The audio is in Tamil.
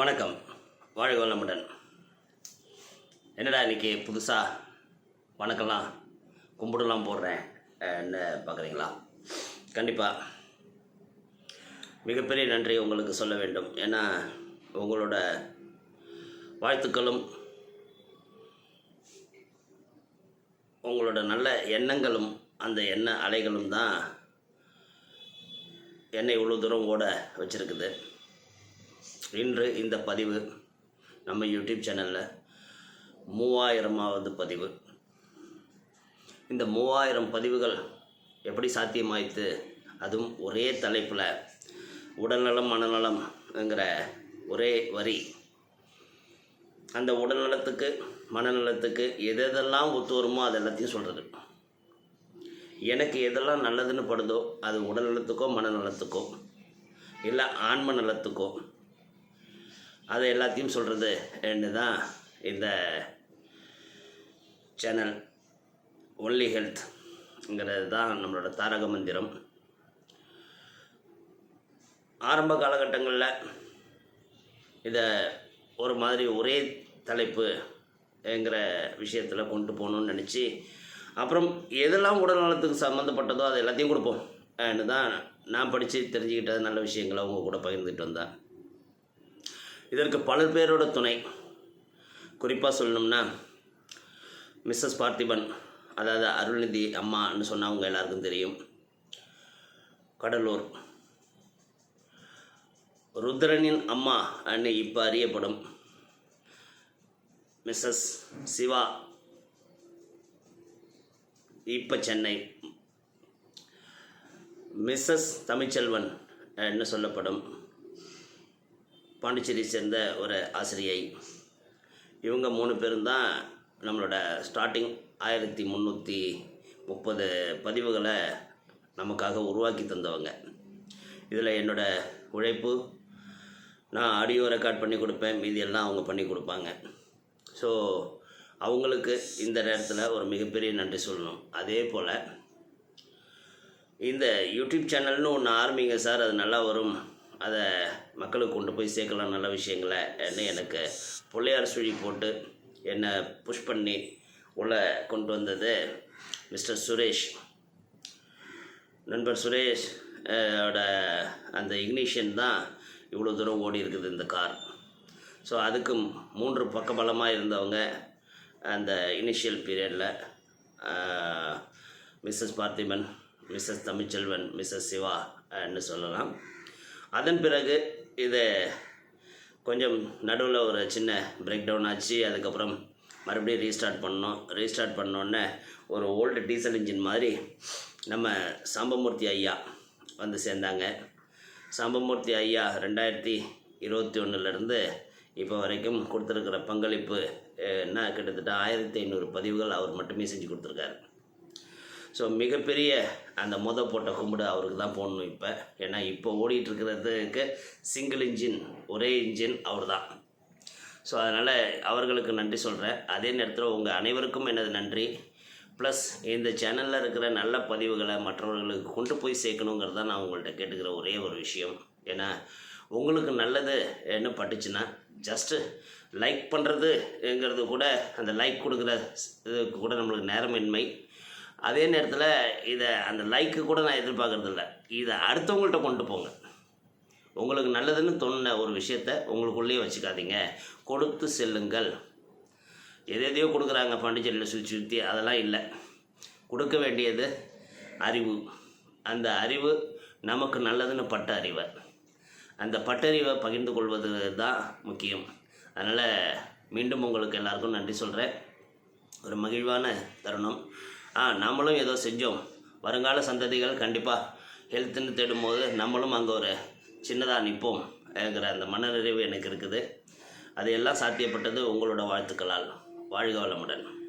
வணக்கம். வாழ்க வளமுடன். என்னடா இன்றைக்கி புதுசாக வணக்கம்லாம் கும்பிடலாம் போடுறேன் என்ன பார்க்குறீங்களா? கண்டிப்பாக மிகப்பெரிய நன்றி உங்களுக்கு சொல்ல வேண்டும். ஏன்னா உங்களோட வாழ்த்துக்களும் உங்களோட நல்ல எண்ணங்களும் அந்த எண்ண அலைகளும் தான் என்னை இவ்வளோ தூரம் ஓட வச்சுருக்குது. இன்று இந்த பதிவு நம்ம யூடியூப் சேனலில் மூவாயிரமாவது பதிவு. இந்த மூவாயிரம் பதிவுகள் எப்படி சாத்தியமாயித்து அதுவும் ஒரே தலைப்பில் உடல்நலம் மனநலம்ங்கிற ஒரே வரி. அந்த உடல்நலத்துக்கு மனநலத்துக்கு எது எதெல்லாம் ஒத்து வருமோ அது எல்லாத்தையும் சொல்கிறது எனக்கு எதெல்லாம் நல்லதுன்னு படுதோ அது உடல்நலத்துக்கோ மனநலத்துக்கோ இல்லை ஆன்ம நலத்துக்கோ அதை எல்லாத்தையும் சொல்கிறது என்று தான் இந்த சேனல் ஒன்லி ஹெல்த்ங்கிறது தான் நம்மளோட தாரக மந்திரம். ஆரம்ப காலகட்டங்களில் இதை ஒரு மாதிரி ஒரே தலைப்புங்கிற விஷயத்தில் கொண்டு போகணும்னு நினச்சி அப்புறம் எதெல்லாம் உடல் நலத்துக்கு சம்மந்தப்பட்டதோ அது எல்லாத்தையும் கொடுப்போம். தான் நான் படித்து தெரிஞ்சுக்கிட்ட நல்ல விஷயங்களை அவங்க கூட பகிர்ந்துட்டு வந்தேன். இதற்கு பல பேரோட துணை. குறிப்பாக சொல்லணும்னா மிஸ்ஸஸ் பார்த்திபன் அதாவது அருள்நிதி அம்மான்னு சொன்னால் அவங்க எல்லாருக்கும் தெரியும். கடலூர். ருத்ரனின் அம்மா அன்னு இப்போ அறியப்படும். மிஸ்ஸஸ் சிவா. இப்போ சென்னை. மிஸ்ஸஸ் தமிழ்ச்செல்வன் என்று சொல்லப்படும். பாண்டிச்சேரி சேர்ந்த ஒரு ஆசிரியை. இவங்க மூணு பேரும் தான் நம்மளோட ஸ்டார்டிங் ஆயிரத்தி முந்நூற்றி முப்பது பதிவுகளை நமக்காக உருவாக்கி தந்தவங்க. இதில் என்னோடய உழைப்பு நான் ஆடியோ ரெக்கார்ட் பண்ணி கொடுப்பேன் மீதி எல்லாம் அவங்க பண்ணி கொடுப்பாங்க. ஸோ அவங்களுக்கு இந்த நேரத்தில் ஒரு மிகப்பெரிய நன்றி சொல்லணும். அதே போல் இந்த யூடியூப் சேனல்னு ஒன்று ஆரம்பிங்க சார் அது நல்லா வரும். அதை மக்களுக்கு கொண்டு போய் சேர்க்கலாம் நல்ல விஷயங்களை என்ன எனக்கு பிள்ளையார் சுழி போட்டு என்னை புஷ் பண்ணி உள்ளே கொண்டு வந்தது மிஸ்டர் சுரேஷ். நண்பர் சுரேஷ் ஓட அந்த இக்னிஷன் தான் இவ்வளோ தூரம் ஓடி இருக்குது இந்த கார். ஸோ அதுக்கு மூன்று பக்கபலமாக இருந்தவங்க அந்த இனிஷியல் பீரியடில் Mrs Parthiban Mrs Tamilselvan Mrs Siva என்று சொல்லலாம். அதன் பிறகு இதை கொஞ்சம் நடுவில் ஒரு சின்ன பிரேக் டவுன் ஆச்சு. அதுக்கப்புறம் மறுபடியும் ரீஸ்டார்ட் பண்ணோம் ரீஸ்டார்ட் பண்ணோன்னே ஒரு ஓல்டு டீசல் இன்ஜின் மாதிரி நம்ம சாம்பமூர்த்தி ஐயா வந்து சேர்ந்தாங்க. சாம்பமூர்த்தி ஐயா ரெண்டாயிரத்தி இருபத்தி ஒன்றுலேருந்து இப்போ வரைக்கும் கொடுத்துருக்கிற பங்களிப்பு என்ன? கிட்டத்தட்ட ஆயிரத்தி ஐநூறு பதிவுகள் அவர் மட்டுமே செஞ்சு கொடுத்துருக்காரு. ஸோ மிகப்பெரிய அந்த முத போட்ட கும்பிடு அவருக்கு தான் போடணும் இப்போ. ஏன்னா இப்போ ஓடிட்டு இருக்கிறதுக்கு சிங்கிள் இன்ஜின் ஒரே இன்ஜின் அவர் தான் ஸோ அதனால் அவர்களுக்கு நன்றி சொல்கிறேன் அதே நேரத்தில் உங்கள் அனைவருக்கும் எனது நன்றி. ப்ளஸ் இந்த சேனலில் இருக்கிற நல்ல பதிவுகளை மற்றவர்களுக்கு கொண்டு போய் சேர்க்கணுங்கிறது தான் நான் உங்கள்கிட்ட கேட்டுக்கிற ஒரே ஒரு விஷயம். ஏன்னா உங்களுக்கு நல்லது என்ன பட்டுச்சுன்னா ஜஸ்ட்டு லைக் பண்ணுறதுங்கிறது கூட அந்த லைக் கொடுக்குற இதுக்கு கூட நம்மளுக்கு நேரமின்மை. அதே நேரத்தில் இதை அந்த லைக்கு கூட நான் எதிர்பார்க்குறதில்ல. இதை அடுத்தவங்கள்ட்ட கொண்டு போங்க. உங்களுக்கு நல்லதுன்னு தோணுன ஒரு விஷயத்த உங்களுக்குள்ளேயே வச்சுக்காதீங்க. கொடுத்து செல்லுங்கள். எதையோ கொடுக்குறாங்க பாண்டிச்சேரியில் சுற்றி சுற்றி அதெல்லாம் இல்லை. கொடுக்க வேண்டியது அறிவு. அந்த அறிவு நமக்கு நல்லதுன்னு பட்ட அறிவை. அந்த பட்டறிவை பகிர்ந்து கொள்வது தான் முக்கியம். அதனால் மீண்டும் உங்களுக்கு எல்லாருக்கும் நன்றி சொல்கிறேன் ஒரு மகிழ்வான தருணம். ஆ நம்மளும் ஏதோ செஞ்சோம். வருங்கால சந்ததிகள் கண்டிப்பாக ஹெல்த்துன்னு தேடும்போது நம்மளும் அங்கே ஒரு சின்னதாக நிற்போம் என்கிற அந்த மனநிறைவு எனக்கு இருக்குது. அது எல்லாம் சாத்தியப்பட்டது உங்களோட வாழ்த்துக்களால். வாழ்க வளமுடன்.